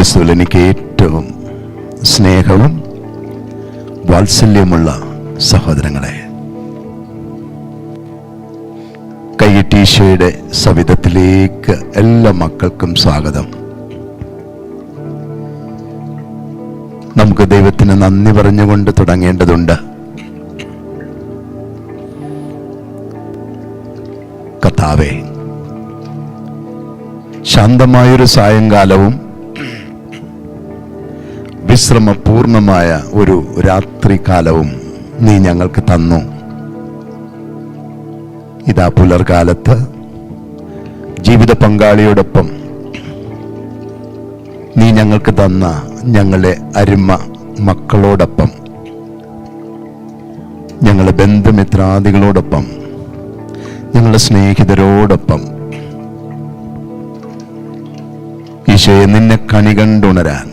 ക്രിസ്തുവിൽ എനിക്ക് ഏറ്റവും സ്നേഹവും വാത്സല്യമുള്ള സഹോദരങ്ങളെ കൈയിട്ടീശോയുടെ സവിധത്തിലേക്ക് എല്ലാ മക്കൾക്കും സ്വാഗതം. നമുക്ക് ദൈവത്തിന് നന്ദി പറഞ്ഞുകൊണ്ട് തുടങ്ങേണ്ടതുണ്ട്. കഥാവേ ശാന്തമായൊരു സായങ്കാലവും വിശ്രമപൂർണമായ ഒരു രാത്രികാലവും നീ ഞങ്ങൾക്ക് തന്നു. ഇതാ പുലർകാലത്ത് ജീവിത പങ്കാളിയോടൊപ്പം നീ ഞങ്ങൾക്ക് തന്ന ഞങ്ങളെ അരുമ മക്കളോടൊപ്പം ഞങ്ങളുടെ ബന്ധുമിത്രാദികളോടൊപ്പം ഞങ്ങളുടെ സ്നേഹിതരോടൊപ്പം. ഈശോയെ നിന്നെ കണി കണ്ടുണരാൻ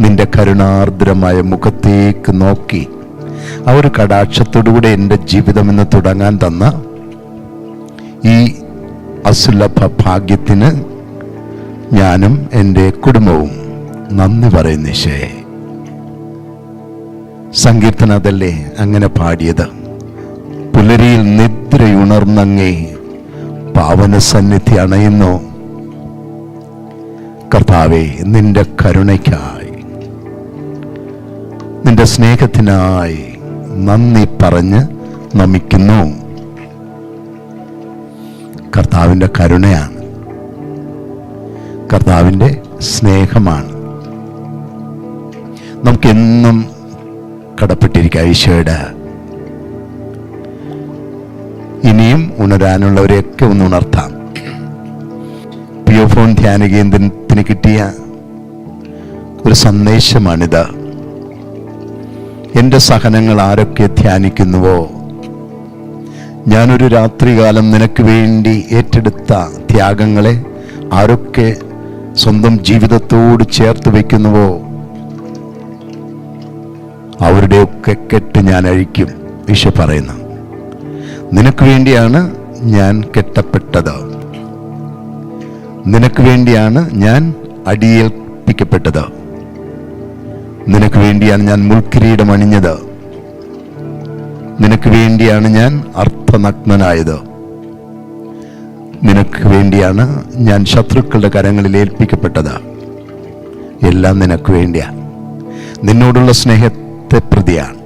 നിന്റെ കരുണാർദ്രമായ മുഖത്തേക്ക് നോക്കി. ആ ഒരു കടാക്ഷത്തോടുകൂടെ എന്റെ ജീവിതം എന്ന് തുടങ്ങാൻ തന്ന ഈ അസുലഭ ഭാഗ്യത്തിന് ഞാനും എന്റെ കുടുംബവും നന്ദി പറയുന്ന ശേ സങ്കീർത്തന അതല്ലേ അങ്ങനെ പാടിയത്? പുലരിയിൽ നിദ്രയുണർന്നങ്ങേ പാവന സന്നിധി അണയുന്നു. കർത്താവേ നിന്റെ കരുണയ്ക്കായി നിന്റെ സ്നേഹത്തിനായി നന്ദി പറഞ്ഞ് നമിക്കുന്നു. കർത്താവിന്റെ കരുണയാണ്. കർത്താവിന്റെ സ്നേഹമാണ്. നമുക്കെന്നും കടപ്പെട്ടിരിക്കുക ഈശോയുടെ. ഇനിയും ഉണരാനുള്ളവരെയൊക്കെ ഒന്ന് ഉണർത്താം. പിയോഫോൺ ധ്യാന കേന്ദ്രത്തിന് കിട്ടിയ ഒരു സന്ദേശമാണിത്. എന്റെ സഹനങ്ങൾ ആരൊക്കെ ധ്യാനിക്കുന്നുവോ? ഞാനൊരു രാത്രികാലം നിനക്ക് വേണ്ടി ഏറ്റെടുത്ത ത്യാഗങ്ങളെ ആരൊക്കെ സ്വന്തം ജീവിതത്തോട് ചേർത്ത് വയ്ക്കുന്നുവോ? അവരുടെയൊക്കെ കെട്ട് ഞാൻ അഴിക്കും വിഷ പറയുന്നു. നിനക്ക് വേണ്ടിയാണ് ഞാൻ കെട്ടപ്പെട്ടത്. നിനക്ക് വേണ്ടിയാണ് ഞാൻ അടിയേൽപ്പിക്കപ്പെട്ടത്. നിനക്ക് വേണ്ടിയാണ് ഞാൻ മുൾക്കിരീടം അണിഞ്ഞത്. നിനക്ക് വേണ്ടിയാണ് ഞാൻ അർത്ഥനഗ്നനായത്. നിനക്ക് വേണ്ടിയാണ് ഞാൻ ശത്രുക്കളുടെ കരങ്ങളിൽ ഏൽപ്പിക്കപ്പെട്ടത്. എല്ലാം നിനക്ക് വേണ്ടിയാണ് നിന്നോടുള്ള സ്നേഹത്തെ പ്രതിയാണ്.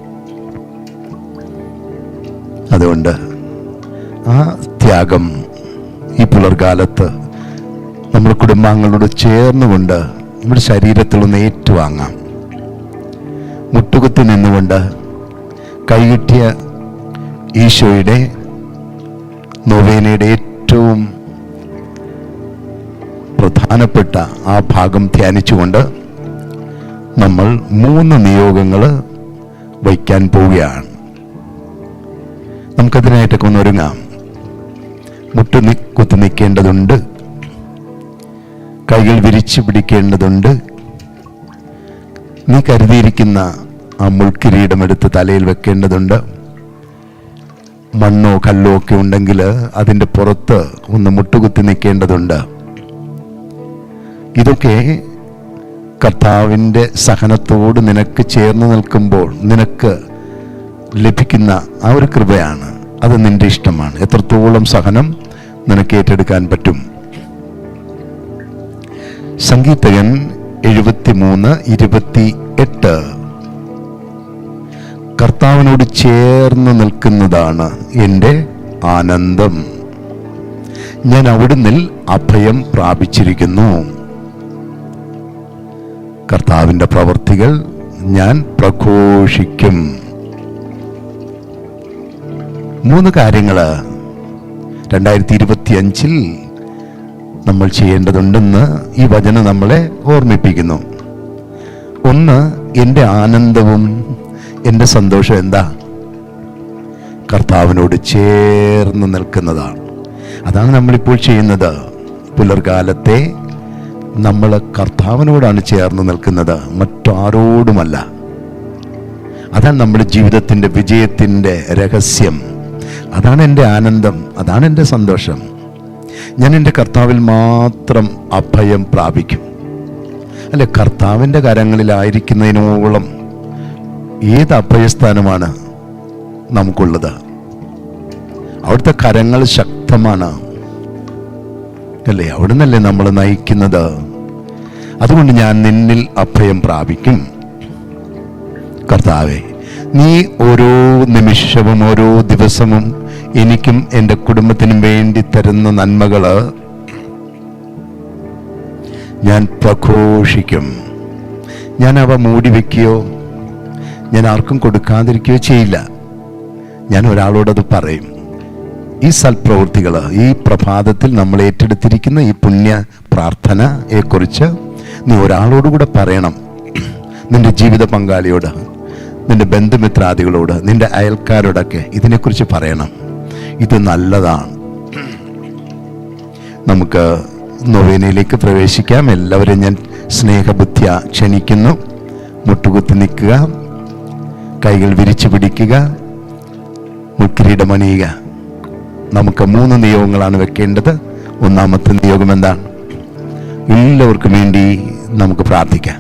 അതുകൊണ്ട് ആ ത്യാഗം ഈ പുലർകാലത്ത് നമ്മുടെ കുടുംബാംഗങ്ങളോട് ചേർന്നുകൊണ്ട് നമ്മുടെ ശരീരത്തിൽ ഒന്ന് ഏറ്റുവാങ്ങാം. മുട്ടുകുത്തി നിന്നുകൊണ്ട് കൈകിട്ടിയ ഈശോയുടെ നൊവേനയുടെ ഏറ്റവും പ്രധാനപ്പെട്ട ആ ഭാഗം ധ്യാനിച്ചുകൊണ്ട് നമ്മൾ മൂന്ന് നിയോഗങ്ങൾ വയ്ക്കാൻ പോവുകയാണ്. നമുക്കതിനായിട്ടൊക്കെ ഒന്ന് ഒരുങ്ങാം. മുട്ടു കുത്തി നിൽക്കേണ്ടതുണ്ട്. കൈകൾ വിരിച്ചു പിടിക്കേണ്ടതുണ്ട്. നീ കരുതിയിരിക്കുന്ന ആ മുൾക്കിരീടം എടുത്ത് തലയിൽ വെക്കേണ്ടതുണ്ട്. മണ്ണോ കല്ലോ ഒക്കെ ഉണ്ടെങ്കിൽ അതിന്റെ പുറത്ത് ഒന്ന് മുട്ടുകുത്തി നിൽക്കേണ്ടതുണ്ട്. ഇതൊക്കെ കർത്താവിന്റെ സഹനത്തോട് നിനക്ക് ചേർന്ന് നിൽക്കുമ്പോൾ നിനക്ക് ലഭിക്കുന്ന ആ ഒരു കൃപയാണ്. അത് നിന്റെ ഇഷ്ടമാണ്. എത്രത്തോളം സഹനം നിനക്ക് ഏറ്റെടുക്കാൻ പറ്റും. സംഗീതകൻ എഴുപത്തി മൂന്ന് ഇരുപത്തി എട്ട്. കർത്താവിനോട് ചേർന്ന് നിൽക്കുന്നതാണ് എന്റെ ആനന്ദം. ഞാൻ അവിടുന്ന് അഭയം പ്രാപിച്ചിരിക്കുന്നു. കർത്താവിന്റെ പ്രവർത്തികൾ ഞാൻ പ്രഘോഷിക്കും. മൂന്ന് കാര്യങ്ങൾ. രണ്ടായിരത്തി ഇരുപത്തി അഞ്ചിൽ നമ്മൾ ചെയ്യേണ്ടതുണ്ടെന്ന് ഈ വചനം നമ്മളെ ഓർമ്മിപ്പിക്കുന്നു. ഒന്ന് എന്റെ ആനന്ദവും എന്റെ സന്തോഷം എന്താ? കർത്താവിനോട് ചേർന്ന് നിൽക്കുന്നതാണ്. അതാണ് നമ്മളിപ്പോൾ ചെയ്യുന്നത്. പുലർകാലത്തെ നമ്മൾ കർത്താവിനോടാണ് ചേർന്ന് നിൽക്കുന്നത്. മറ്റാരോടുമല്ല. അതാണ് നമ്മുടെ ജീവിതത്തിന്റെ വിജയത്തിന്റെ രഹസ്യം. അതാണ് എന്റെ ആനന്ദം. അതാണ് എന്റെ സന്തോഷം. ഞാൻ എന്റെ കർത്താവിൽ മാത്രം അഭയം പ്രാപിക്കും. അല്ലെ കർത്താവിന്റെ കരങ്ങളിലായിരിക്കുന്നതിനോളം ഏത് അഭയസ്ഥാനമാണ് നമുക്കുള്ളത്? അവിടുത്തെ കരങ്ങൾ ശക്തമാണ്. അല്ലേ അവിടുന്നല്ലേ നമ്മൾ നയിക്കുന്നത്? അതുകൊണ്ട് ഞാൻ നിന്നിൽ അഭയം പ്രാപിക്കും. കർത്താവെ നീ ഓരോ നിമിഷവും ഓരോ ദിവസവും എനിക്കും എന്റെ കുടുംബത്തിനും വേണ്ടി തരുന്ന നന്മകൾ ഞാൻ പ്രഘോഷിക്കും. ഞാൻ അവ മൂടി വയ്ക്കുകയോ ഞാൻ ആർക്കും കൊടുക്കാതിരിക്കുകയോ ചെയ്യില്ല. ഞാൻ ഒരാളോടത് പറയും. ഈ സൽപ്രവൃത്തികൾ ഈ പ്രഭാതത്തിൽ നമ്മൾ ഏറ്റെടുത്തിരിക്കുന്ന ഈ പുണ്യ പ്രാർത്ഥനയെക്കുറിച്ച് നീ ഒരാളോടുകൂടെ പറയണം. നിന്റെ ജീവിത പങ്കാളിയോട് നിന്റെ ബന്ധുമിത്രാദികളോട് നിന്റെ അയൽക്കാരോടൊക്കെ ഇതിനെക്കുറിച്ച് പറയണം. ഇത് നല്ലതാണ്. നമുക്ക് നൊവേനയിലേക്ക് പ്രവേശിക്കാം. എല്ലാവരും ഞാൻ സ്നേഹബുദ്ധ്യ ക്ഷണിക്കുന്നു. മുട്ടുകുത്തി നിൽക്കുക. കൈകൾ വിരിച്ചു പിടിക്കുക. മുക്കിരീടമണിയുക നമുക്ക് മൂന്ന് നിയോഗങ്ങളാണ് വെക്കേണ്ടത്. ഒന്നാമത്തെ നിയോഗം എന്താണ്? എല്ലാവർക്കും വേണ്ടി നമുക്ക് പ്രാർത്ഥിക്കാം.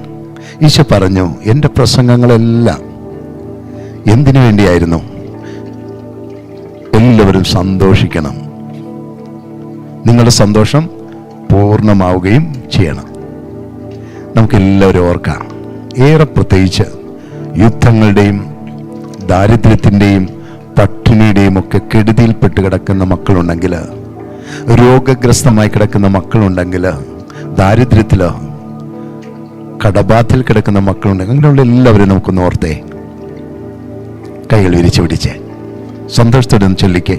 ഈശോ പറഞ്ഞു എന്റെ പ്രസംഗങ്ങളെല്ലാം എന്തിനു വേണ്ടിയായിരുന്നു? എല്ലാവരും സന്തോഷിക്കണം. നിങ്ങളുടെ സന്തോഷം പൂർണമാവുകയും ചെയ്യണം. നമുക്കെല്ലാവരും ഓർക്കാം ഏറെ പ്രത്യേകിച്ച് യുദ്ധങ്ങളുടെയും ദാരിദ്ര്യത്തിന്റെയും പട്ടിണിയുടെയും ഒക്കെ കെടുതിയിൽപ്പെട്ട് കിടക്കുന്ന മക്കളുണ്ടെങ്കിൽ രോഗഗ്രസ്തമായി കിടക്കുന്ന മക്കളുണ്ടെങ്കിൽ ദാരിദ്ര്യത്തിൽ കടബാത്തിൽ കിടക്കുന്ന മക്കളുണ്ടെങ്കിൽ അങ്ങനെയുള്ള എല്ലാവരും നമുക്കൊന്ന് ഓർത്തേ. കൈകൾ വിരിച്ചു പിടിച്ചേ. സന്തോഷത്തോടെ ഒന്ന് ചൊല്ലിക്കേ.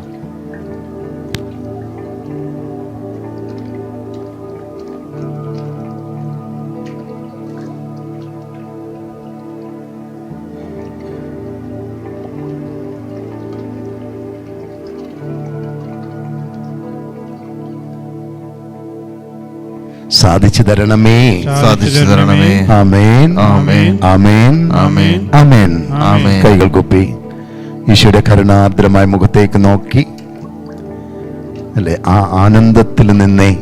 സാധിച്ചു തരണമേ. സാധിച്ചു തരണമേ. ആമേൻ. ആമേൻ. ആമേൻ. ആമേൻ. ആമേൻ. ആമേൻ. കൈകൾ കുപ്പി. ഈശോയുടെ കരുണാർദ്രമായ മുഖത്തേക്ക് നോക്കി. അല്ലെ ആ ആനന്ദത്തിൽ നിന്നേ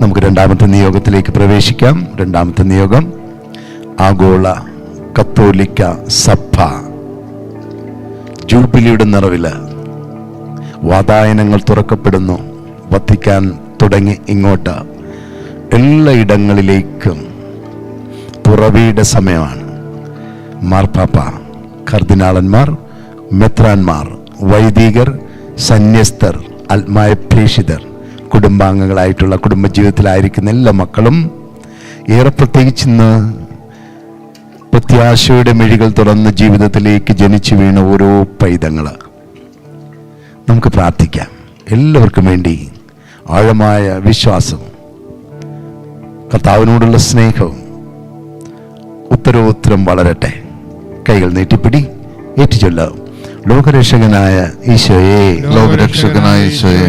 നമുക്ക് രണ്ടാമത്തെ നിയോഗത്തിലേക്ക് പ്രവേശിക്കാം. രണ്ടാമത്തെ നിയോഗം ആഗോള കത്തോലിക്ക സഭ. ജൂബിലിയുടെ നിറവിൽ വാതായനങ്ങൾ തുറക്കപ്പെടുന്നു. വത്തിക്കാൻ തുടങ്ങി ഇങ്ങോട്ട്. എല്ലായിടങ്ങളിലേക്കും പുറവിയുടെ സമയമാണ്. മാർപ്പാപ്പ കർദിനാളന്മാർ മെത്രാന്മാർ വൈദികർ സന്യസ്തർ ആത്മായ പ്രേഷിതർ കുടുംബാംഗങ്ങളായിട്ടുള്ള കുടുംബജീവിതത്തിലായിരിക്കുന്ന എല്ലാ മക്കളും ഏറെ പ്രത്യേകിച്ച് ഇന്ന് പ്രത്യാശയുടെ മിഴികൾ തുറന്ന് ജീവിതത്തിലേക്ക് ജനിച്ചു വീണ ഓരോ പൈതങ്ങൾ നമുക്ക് പ്രാർത്ഥിക്കാം. എല്ലാവർക്കും വേണ്ടി ആഴമായ വിശ്വാസം കർത്താവിനോടുള്ള സ്നേഹവും ഉത്തരോത്തരം വളരട്ടെ. കൈകൾ നീട്ടിപ്പിടി ഏറ്റുചൊല്ലാവും ലോകരക്ഷകനായ ഈശോയെ ലോകരക്ഷകനായ ഈശോയെ.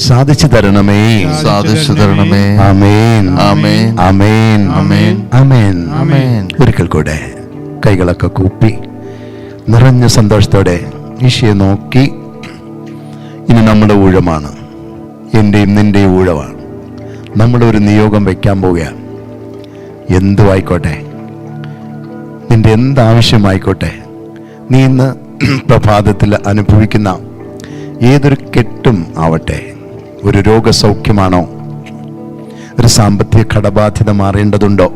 സാധിച്ചു തരണമേ. സാധിച്ചു തരണമേ. അമേൻ അമേൻ അമേൻ അമേൻ അമേൻ അമേൻ ഒരിക്കൽ കൂടെ കൈകളൊക്കെ കൂപ്പി നിറഞ്ഞ സന്തോഷത്തോടെ ഈശയെ നോക്കി. ഇനി നമ്മുടെ ഊഴമാണ്. എന്റെയും നിന്റെയും ഊഴമാണ്. നമ്മളൊരു നിയോഗം വയ്ക്കാൻ പോവുകയാണ്. എന്തു ആയിക്കോട്ടെ നിന്റെ എന്താവശ്യമായിക്കോട്ടെ? നീ ഇന്ന് പ്രഭാതത്തിൽ അനുഭവിക്കുന്ന ഏതൊരു കെട്ടും ആവട്ടെ. ഒരു രോഗസൗഖ്യമാണോ? ഒരു സാമ്പത്തിക കടബാധ്യത മാറേണ്ടതുണ്ടോ?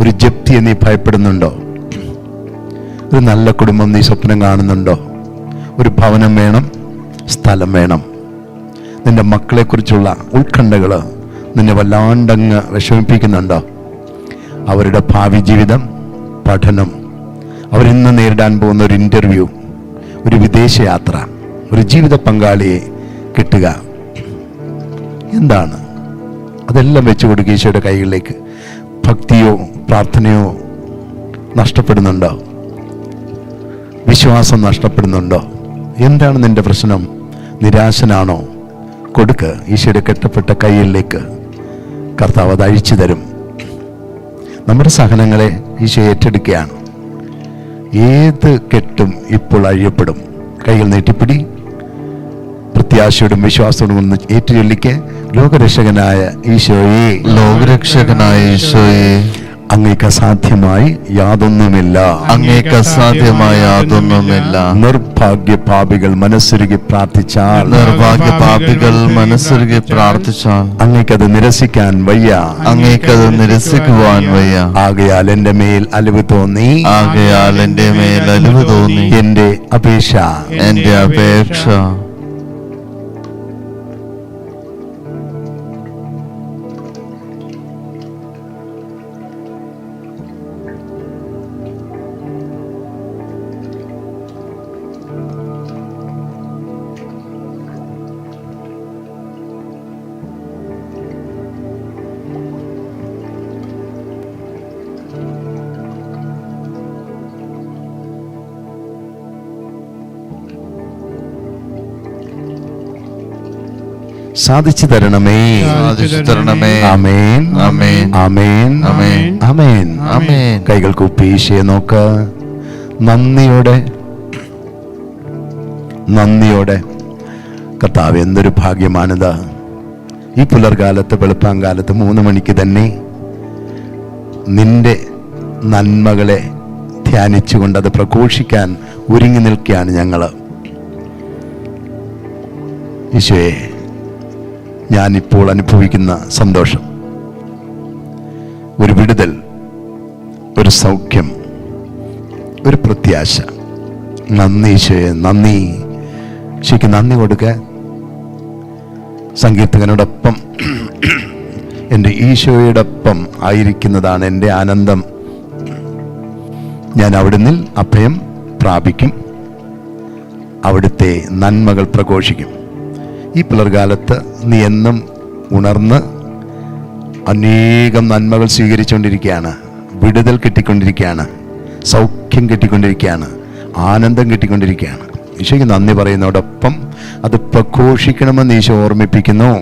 ഒരു ജപ്തിയെ നീ ഭയപ്പെടുന്നുണ്ടോ? ഒരു നല്ല കുടുംബം നീ സ്വപ്നം കാണുന്നുണ്ടോ? ഒരു ഭവനം വേണം സ്ഥലം വേണം. നിന്റെ മക്കളെക്കുറിച്ചുള്ള ഉത്കണ്ഠകൾ നിന്നെ വല്ലാണ്ടങ്ങ് വിഷമിപ്പിക്കുന്നുണ്ടോ? അവരുടെ ഭാവി ജീവിതം പഠനം. അവരിന്ന് നേരിടാൻ പോകുന്ന ഒരു ഇന്റർവ്യൂ ഒരു വിദേശയാത്ര ഒരു ജീവിത പങ്കാളിയെ കിട്ടുക. എന്താണ്? അതെല്ലാം വെച്ച് കൊടുക്കുക ഈശോയുടെ കൈകളിലേക്ക്. ഭക്തിയോ പ്രാർത്ഥനയോ നഷ്ടപ്പെടുന്നുണ്ടോ? വിശ്വാസം നഷ്ടപ്പെടുന്നുണ്ടോ? എന്താണ് നിന്റെ പ്രശ്നം? നിരാശനാണോ? കൊടുക്ക് ഈശോയുടെ കെട്ടപ്പെട്ട കൈകളിലേക്ക് കർത്താവ് അത് അഴിച്ചു തരും. നമ്മുടെ സഹനങ്ങളെ ഈശോ ഏറ്റെടുക്കുകയാണ്. ഏത് കെട്ടും ഇപ്പോൾ അഴിയപ്പെടും. കൈകൾ നീട്ടിപ്പിടി. പ്രത്യാശയോടും വിശ്വാസത്തോടും ഒന്ന് ഏറ്റുചൊല്ലിക്ക്. ലോകരക്ഷകനായ ഈശോയെ. ലോകരക്ഷകനായ ഈശോയെ. അങ്ങേക്ക് അസാധ്യമായി യാതൊന്നുമില്ല. അങ്ങേക്ക് അസാധ്യമായി യാതൊന്നുമില്ല. നിർഭാഗ്യ പാപികൾ മനസ്സൊരുകി പ്രാർത്ഥിച്ചാൽ. നിർഭാഗ്യ പാപികൾ മനസ്സൊരുകി പ്രാർത്ഥിച്ചാൽ. അങ്ങേക്കത് നിരസിക്കാൻ വയ്യ. അങ്ങേക്കത് നിരസിക്കുവാൻ വയ്യ. ആകയാൽ എന്റെ മേൽ അലിവ് തോന്നി. ആകയാൽ എന്റെ മേൽ അലിവ് തോന്നി. എന്റെ അപേക്ഷ. എന്റെ അപേക്ഷ. സാധിച്ചു തരണമേ. സാധിച്ചു തരണമേ. ആമേൻ. ആമേൻ. ആമേൻ. ആമേൻ. ആമേൻ. അമേൻ കൈകൾ കുപ്പീശയെ ഈശയെ നോക്ക. നന്ദിയോടെ. നന്ദിയോടെ. കർത്താവ് എന്തൊരു ഭാഗ്യമാണിത്. ഈ പുലർകാലത്ത് വെളുപ്പാങ്കാലത്ത് മൂന്ന് മണിക്ക് തന്നെ നിന്റെ നന്മകളെ ധ്യാനിച്ചുകൊണ്ട് അത് പ്രഘോഷിക്കാൻ ഒരുങ്ങി നിൽക്കുകയാണ് ഞങ്ങൾ ഈശോയെ ഞാനിപ്പോൾ അനുഭവിക്കുന്ന സന്തോഷം. ഒരു വിടുതൽ ഒരു സൗഖ്യം ഒരു പ്രത്യാശ. നന്ദി ഈശോയെ നന്ദി. ഈശോയ്ക്ക് നന്ദി കൊടുക്ക സംഗീതകനോടൊപ്പം എന്റെ ഈശോയോടൊപ്പം ആയിരിക്കുന്നതാണ് എന്റെ ആനന്ദം. ഞാൻ അവിടുന്ന് അഭയം പ്രാപിക്കും. അവിടുത്തെ നന്മകൾ പ്രഘോഷിക്കും. ഈ പിളർകാലത്ത് നീ എന്നും ഉണർന്ന് അനേകം നന്മകൾ സ്വീകരിച്ചുകൊണ്ടിരിക്കുകയാണ്. വിടുതൽ കിട്ടിക്കൊണ്ടിരിക്കുകയാണ്. സൗഖ്യം കിട്ടിക്കൊണ്ടിരിക്കുകയാണ്. ആനന്ദം കിട്ടിക്കൊണ്ടിരിക്കുകയാണ്. ഈശോയ്ക്ക് നന്ദി പറയുന്നതോടൊപ്പം അത് പ്രഘോഷിക്കണമെന്ന് ഈശോ ഓർമ്മിപ്പിക്കുന്നു.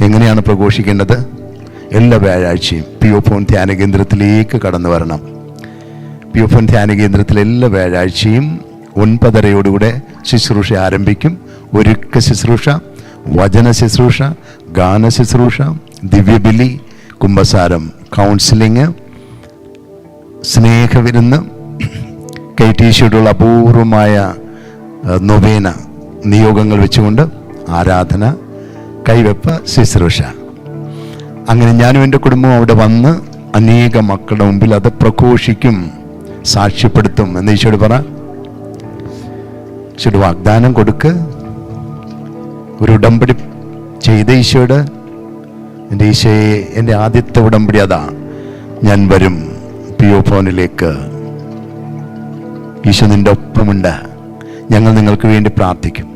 എങ്ങനെയാണ് പ്രഘോഷിക്കേണ്ടത്? എല്ലാ വ്യാഴാഴ്ചയും പി ഒ ഫോൺ ധ്യാന കേന്ദ്രത്തിലേക്ക് കടന്നു വരണം. പി ഒ ഫോൺ ധ്യാന കേന്ദ്രത്തിൽ എല്ലാ വ്യാഴാഴ്ചയും ഒൻപതരയോടുകൂടെ ശുശ്രൂഷ ആരംഭിക്കും. ഒരുക്ക ശുശ്രൂഷ വചന ശുശ്രൂഷ ഗാന ശുശ്രൂഷ ദിവ്യബലി കുംഭസാരം കൗൺസിലിങ് സ്നേഹവിരുന്ന് കെ ടി കൈറ്റീശയോടുള്ള അപൂർവമായ നൊവേന നിയോഗങ്ങൾ വെച്ചുകൊണ്ട് ആരാധന കൈവെപ്പ് ശുശ്രൂഷ. അങ്ങനെ ഞാനും എന്റെ കുടുംബവും അവിടെ വന്ന് അനേക മക്കളുടെ മുമ്പിൽ അത് പ്രഘോഷിക്കും സാക്ഷ്യപ്പെടുത്തും എന്ന് ഈശോട് പറ. ഈശോട് വാഗ്ദാനം കൊടുക്ക് ഒരു ഉടമ്പടി ചെയ്ത ഈശോയുടെ? എന്റെ ഈശോയെ എന്റെ ആദ്യത്തെ ഉടമ്പടി അതാ. ഞാൻ വരും പി ഒ ഫോണിലേക്ക് ഈശോ നിന്റെ ഒപ്പമുണ്ട്. ഞങ്ങൾ നിങ്ങൾക്ക് വേണ്ടി പ്രാർത്ഥിക്കും.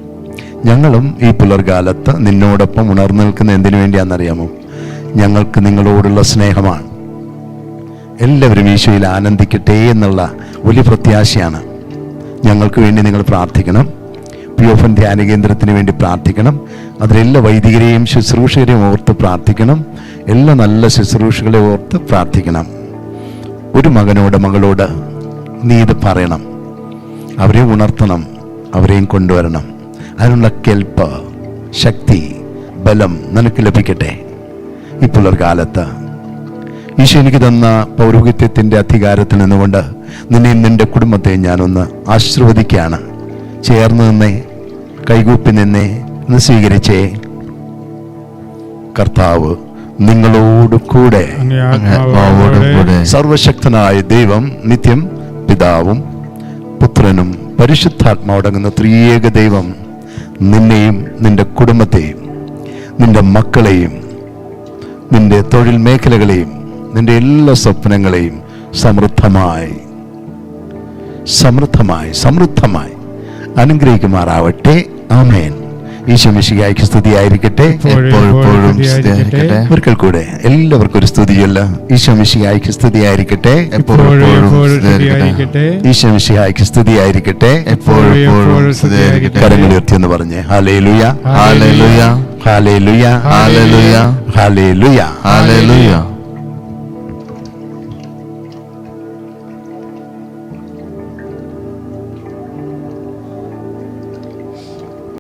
ഞങ്ങളും ഈ പുലർകാലത്ത് നിന്നോടൊപ്പം ഉണർന്നു നിൽക്കുന്ന എന്തിനു വേണ്ടിയാണെന്നറിയാമോ? ഞങ്ങൾക്ക് നിങ്ങളോടുള്ള സ്നേഹമാണ്. എല്ലാവരും ഈശോയിൽ ആനന്ദിക്കട്ടെ എന്നുള്ള വലിയ പ്രത്യാശയാണ്. ഞങ്ങൾക്ക് വേണ്ടി നിങ്ങൾ പ്രാർത്ഥിക്കണം. പി എഫ് എൻ ധ്യാന കേന്ദ്രത്തിന് വേണ്ടി പ്രാർത്ഥിക്കണം. അതിലെല്ലാ വൈദികരെയും ശുശ്രൂഷകരെയും ഓർത്ത് പ്രാർത്ഥിക്കണം. എല്ലാ നല്ല ശുശ്രൂഷകളെ ഓർത്ത് പ്രാർത്ഥിക്കണം. ഒരു മകനോട് മകളോട് നീ ഇത് പറയണം. അവരെ ഉണർത്തണം. അവരെയും കൊണ്ടുവരണം. അതിനുള്ള കെൽപ്പ് ശക്തി ബലം നിനക്ക് ലഭിക്കട്ടെ. ഇപ്പോൾ ഒരു കാലത്ത് ഈശോ എനിക്ക് തന്ന പൗരോഹിത്യത്തിന്റെ അധികാരത്തിൽ നിന്നുകൊണ്ട് നിന്നെയും നിന്റെ കുടുംബത്തെയും ഞാനൊന്ന് ആശീർവദിക്കുകയാണ്. ചേർന്ന് നിന്നേ കൈകൂപ്പി നിന്നെ എന്ന് സ്വീകരിച്ചേ. കർത്താവ് നിങ്ങളോട് കൂടെ. സർവശക്തനായ ദൈവം നിത്യം പിതാവും പുത്രനും പരിശുദ്ധാത്മാവടങ്ങുന്ന ത്രിയേക ദൈവം നിന്നെയും നിന്റെ കുടുംബത്തെയും നിന്റെ മക്കളെയും നിന്റെ തൊഴിൽ മേഖലകളെയും നിന്റെ എല്ലാ സ്വപ്നങ്ങളെയും സമൃദ്ധമായി സമൃദ്ധമായി സമൃദ്ധമായി അനുഗ്രഹിക്കുമാറാവട്ടെ. ആമേൻ. ഈശോമിശിഹായ്ക്ക് സ്തുതിയായിരിക്കട്ടെ. എപ്പോഴും സ്തുതിയായിരിക്കട്ടെ. ഒരിക്കൽ കൂടെ എല്ലാവർക്കും ഒരു സ്തുതിയല്ല ഈശോമിശിഹായ്ക്ക് സ്തുതിയായിരിക്കട്ടെ. എപ്പോഴും സ്തുതിയായിരിക്കട്ടെ. സ്തുതി സ്തുതിയായിരിക്കട്ടെ. എപ്പോഴും സ്തുതിയായിരിക്കട്ടെ. കരങ്ങൾ ഉയർത്തിയെന്ന് പറഞ്ഞ് ഹാലേലുയ. ഹാലലുയ. ഹാലേലുയ. ഹാലലുയ. ഹാലേലുയ. ഹാലലുയ.